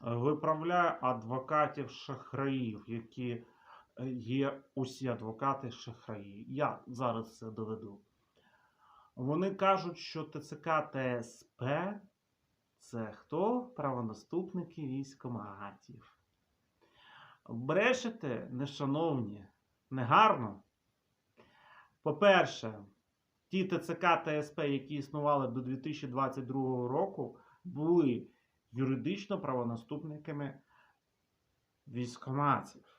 виправляє адвокатів шахраїв, які е, є усі адвокати шахраї. Я зараз це доведу. Вони кажуть, що ТЦК ТСП це хто? Правонаступники військоматів. Брешете, нешановні, негарно. По-перше, ті ТЦК ТСП, які існували до 2022 року, були юридично правонаступниками військоматів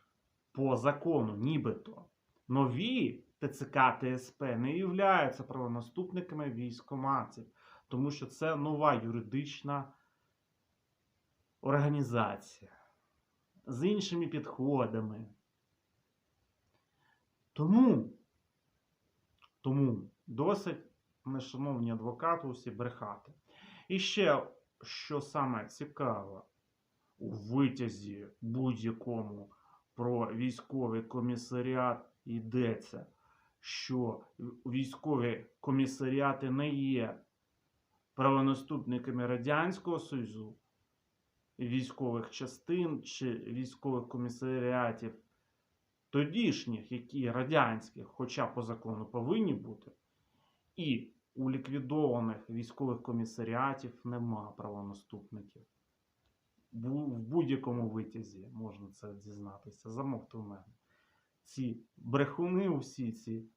по закону, нібито. Нові ТЦК ТСП не являються правонаступниками військоматів, тому що це нова юридична організація з іншими підходами. Тому, тому досить, нешановні адвокати, усі брехати. І ще, що саме цікаво, у витязі будь-якому про військовий комісаріат йдеться, що військові комісаріати не є правонаступниками Радянського Союзу, військових частин чи військових комісаріатів тодішніх, які радянських, хоча по закону повинні бути, і у ліквідованих військових комісаріатів нема правонаступників. В будь-якому витязі можна це дізнатися. Замовте в мене. Ці брехуни, усі ці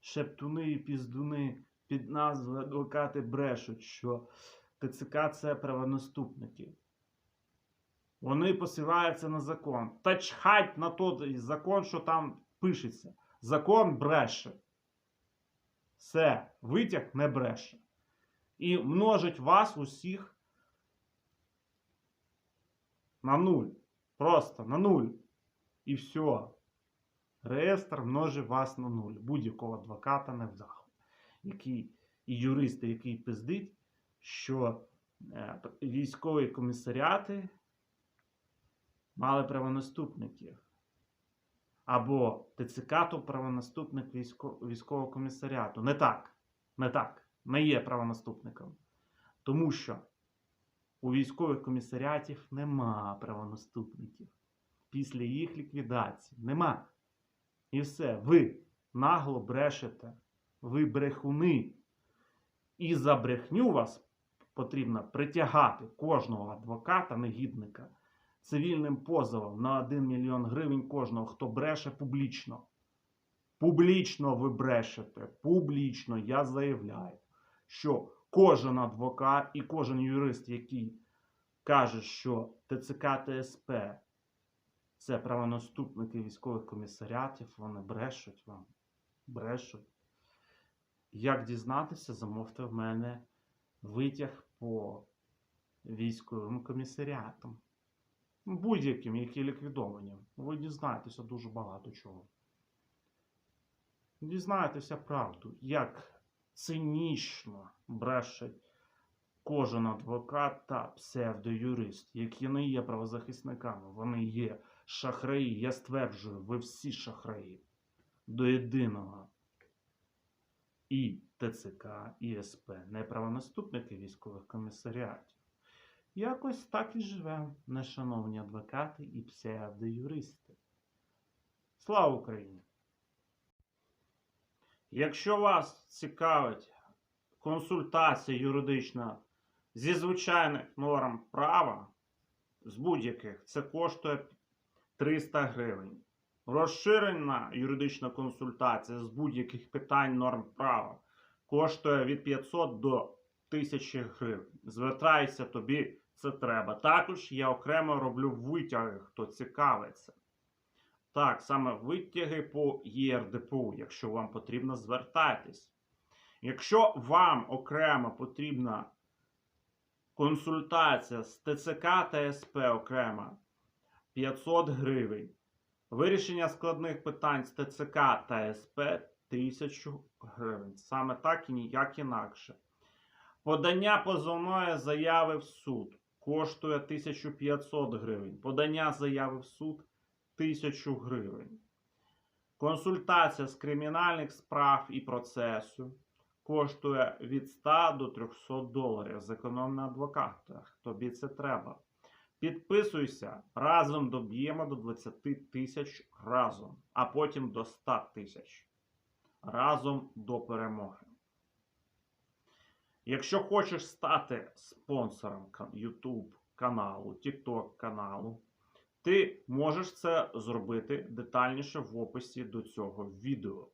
шептуни і піздуни під назвою адвокати брешуть, що ТЦК це правонаступники. Вони посилаються на закон. Та чхать на той закон, що там пишеться. Закон бреше. Все, витяг не бреше. І множить вас усіх на нуль. Просто на нуль. І все. Реєстр множить вас на нуль. Будь-якого адвоката не вдаху. Який, і юриста, який пиздить, що е, військові комісаріати мали правонаступників. Або ТЦК то правонаступник військо, військового комісаріату. Не так. Не так. Не є правонаступником. Тому що у військових комісаріатів нема правонаступників. Після їх ліквідації нема. І все. Ви нагло брешете. Ви брехуни. І за брехню вас потрібно притягати кожного адвоката, негідника цивільним позовом на 1 мільйон гривень кожного, хто бреше публічно. Публічно ви брешете. Публічно я заявляю, що кожен адвокат і кожен юрист, який каже, що ТЦК ТСП це правонаступники військових комісаріатів, вони брешуть вам. Брешуть. Як дізнатися, замовте в мене витяг по військовим комісаріатам. Будь-яким, які ліквідовані. Ви дізнаєтеся дуже багато чого. Дізнаєтеся правду, як цинічно брешить кожен адвокат та псевдоюрист, які не є правозахисниками, вони є шахраї. Я стверджую, ви всі шахраї до єдиного. І ТЦК, і СП, не правонаступники військових комісаріатів. Якось так і живемо, нешановні адвокати і псевдоюристи. Слава Україні! Якщо вас цікавить консультація юридична зі звичайних норм права, з будь-яких, це коштує 300 гривень. Розширена юридична консультація з будь-яких питань норм права коштує від 500 до 1000 гривень. Звертайся тобі, це треба. Також я окремо роблю витяги, хто цікавиться. Так, саме витяги по ЄРДПУ, якщо вам потрібно, звертайтесь. Якщо вам окремо потрібна консультація з ТЦК та СП окремо 500 гривень. Вирішення складних питань з ТЦК та СП 1000 гривень. Саме так і ніяк інакше. Подання позовної заяви в суд коштує 1500 гривень. Подання заяви в суд 1000 гривень. Консультація з кримінальних справ і процесу коштує від 100 до 300 доларів. Зекономний адвокат. Тобі це треба. Підписуйся, разом доб'ємо до 20 тисяч разом, а потім до 100 тисяч. Разом до перемоги. Якщо хочеш стати спонсором YouTube каналу, TikTok каналу, ти можеш це зробити детальніше в описі до цього відео.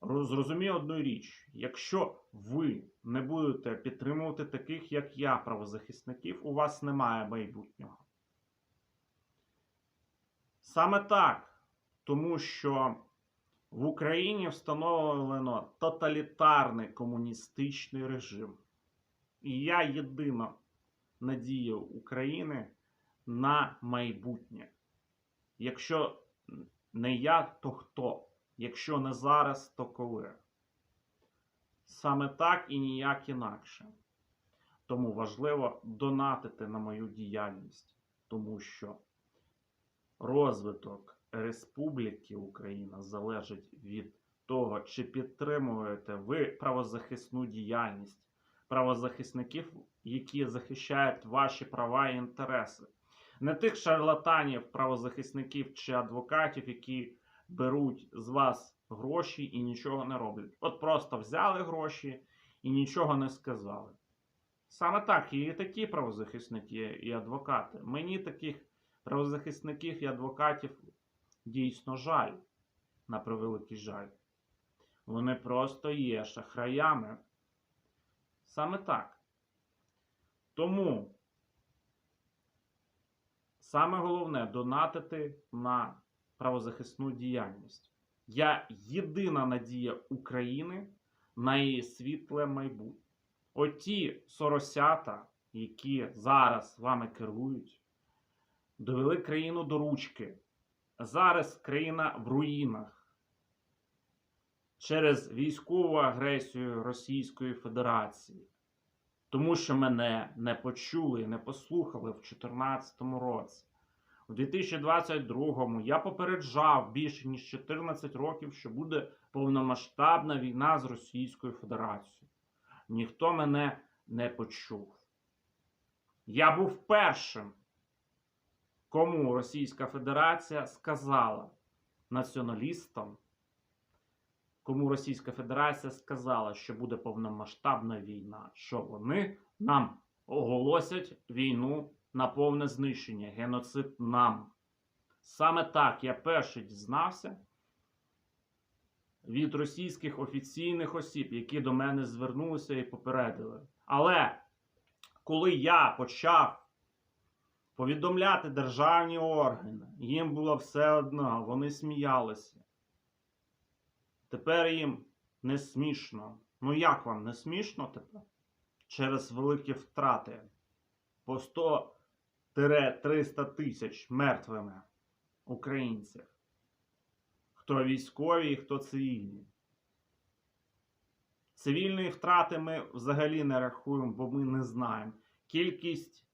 Роз- Зрозумій одну річ: якщо ви не будете підтримувати таких, як я, правозахисників, у вас немає майбутнього. Саме так, тому що в Україні встановлено тоталітарний комуністичний режим. І я єдина надія України на майбутнє. Якщо не я, то хто? Якщо не зараз, то коли? Саме так і ніяк інакше. Тому важливо донатити на мою діяльність, тому що розвиток Республіки Україна залежить від того, чи підтримуєте ви правозахисну діяльність правозахисників, які захищають ваші права і інтереси. Не тих шарлатанів, правозахисників чи адвокатів, які беруть з вас гроші і нічого не роблять. От просто взяли гроші і нічого не сказали. Саме так, і такі правозахисники і адвокати. Мені таких правозахисників і адвокатів дійсно жаль, на превеликий жаль. Вони просто є шахраями. Саме так. Тому саме головне донатити на правозахисну діяльність. Я єдина надія України на її світле майбутнє. Оті соросята, які зараз вами керують, довели країну до ручки. Зараз країна в руїнах через військову агресію Російської Федерації. Тому що мене не почули не послухали в 2014 році. У 2022 я попереджав більше ніж 14 років, що буде повномасштабна війна з Російською Федерацією. Ніхто мене не почув. Я був першим, кому Російська Федерація сказала націоналістам, кому Російська Федерація сказала, що буде повномасштабна війна, що вони нам оголосять війну на повне знищення, геноцид нам. Саме так я перший дізнався від російських офіційних осіб, які до мене звернулися і попередили. Але коли я почав повідомляти державні органи, їм було все одно, вони сміялися. Тепер їм не смішно. Ну як вам не смішно тепер? Через великі втрати по 100-300 тисяч мертвими українців. Хто військові, хто цивільні. Цивільні втрати ми взагалі не рахуємо, бо ми не знаємо. Кількість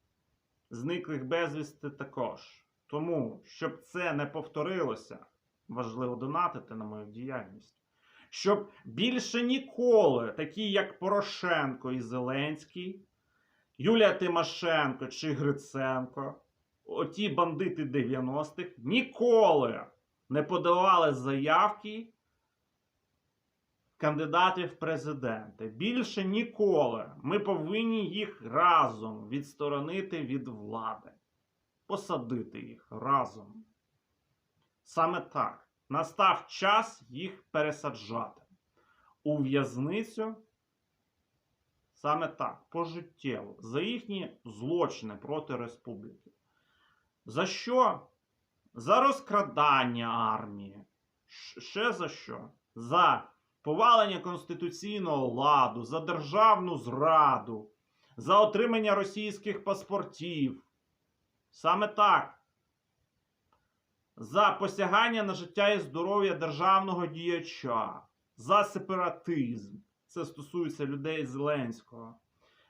зниклих безвісти також. Тому, щоб це не повторилося, важливо донатити на мою діяльність. Щоб більше ніколи, такі як Порошенко і Зеленський, Юлія Тимошенко чи Гриценко, оті бандити 90-х, ніколи не подавали заявки кандидатів в президенти. Більше ніколи. Ми повинні їх разом відсторонити від влади, посадити їх разом. Саме так. Настав час їх пересаджати у в'язницю. Саме так, пожиттєво, за їхні злочини проти республіки. За що? За розкрадання армії. Ще за що? За повалення конституційного ладу, за державну зраду, за отримання російських паспортів. Саме так. За посягання на життя і здоров'я державного діяча, за сепаратизм. Це стосується людей Зеленського.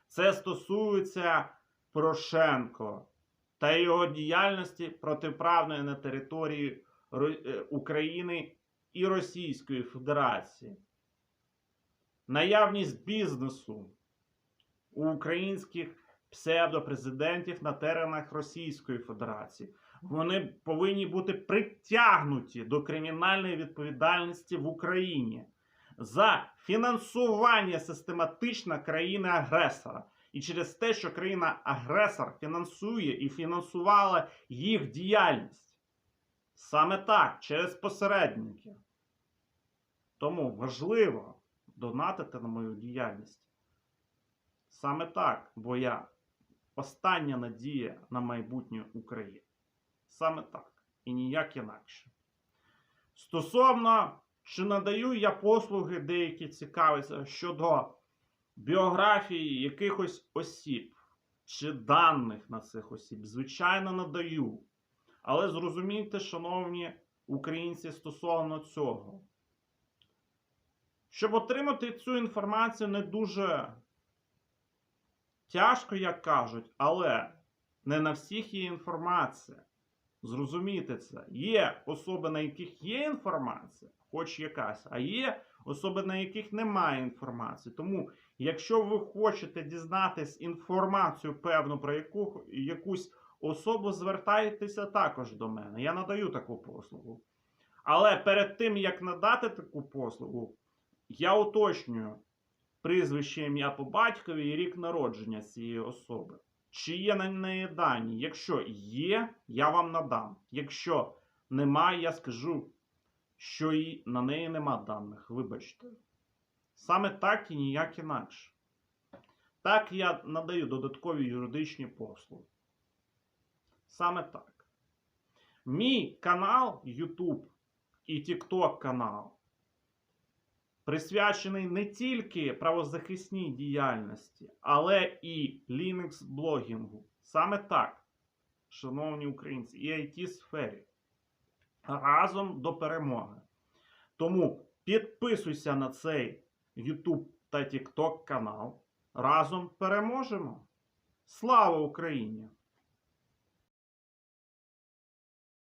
Це стосується Порошенко та його діяльності протиправної на території е, України і Російської Федерації. Наявність бізнесу у українських псевдопрезидентів на теренах Російської Федерації. Вони повинні бути притягнуті до кримінальної відповідальності в Україні за фінансування систематично країни-агресора. І через те, що країна-агресор фінансує і фінансувала їх діяльність. Саме так, через посередників. Тому важливо донатити на мою діяльність. Саме так, бо я остання надія на майбутнє України. Саме так. І ніяк інакше. Стосовно, чи надаю я послуги деякі цікавляться щодо біографії якихось осіб чи даних на цих осіб, звичайно, надаю. Але зрозумійте, шановні українці, стосовно цього. Щоб отримати цю інформацію не дуже тяжко, як кажуть, але не на всіх є інформація. Зрозумійте це. Є особи, на яких є інформація, хоч якась, а є особи, на яких немає інформації. Тому, якщо ви хочете дізнатись інформацію певну про яку, якусь особу, звертайтеся також до мене. Я надаю таку послугу. Але перед тим, як надати таку послугу, я уточнюю прізвище ім'я по батькові і рік народження цієї особи. Чи є на неї дані? Якщо є, я вам надам. Якщо немає, я скажу, що і на неї нема даних. Вибачте. Саме так і ніяк інакше. Так я надаю додаткові юридичні послуги. Саме так. Мій канал YouTube і TikTok канал присвячений не тільки правозахисній діяльності, але і Linux блогінгу. Саме так, шановні українці, і it сфері. Разом до перемоги. Тому підписуйся на цей YouTube та TikTok канал. Разом переможемо. Слава Україні!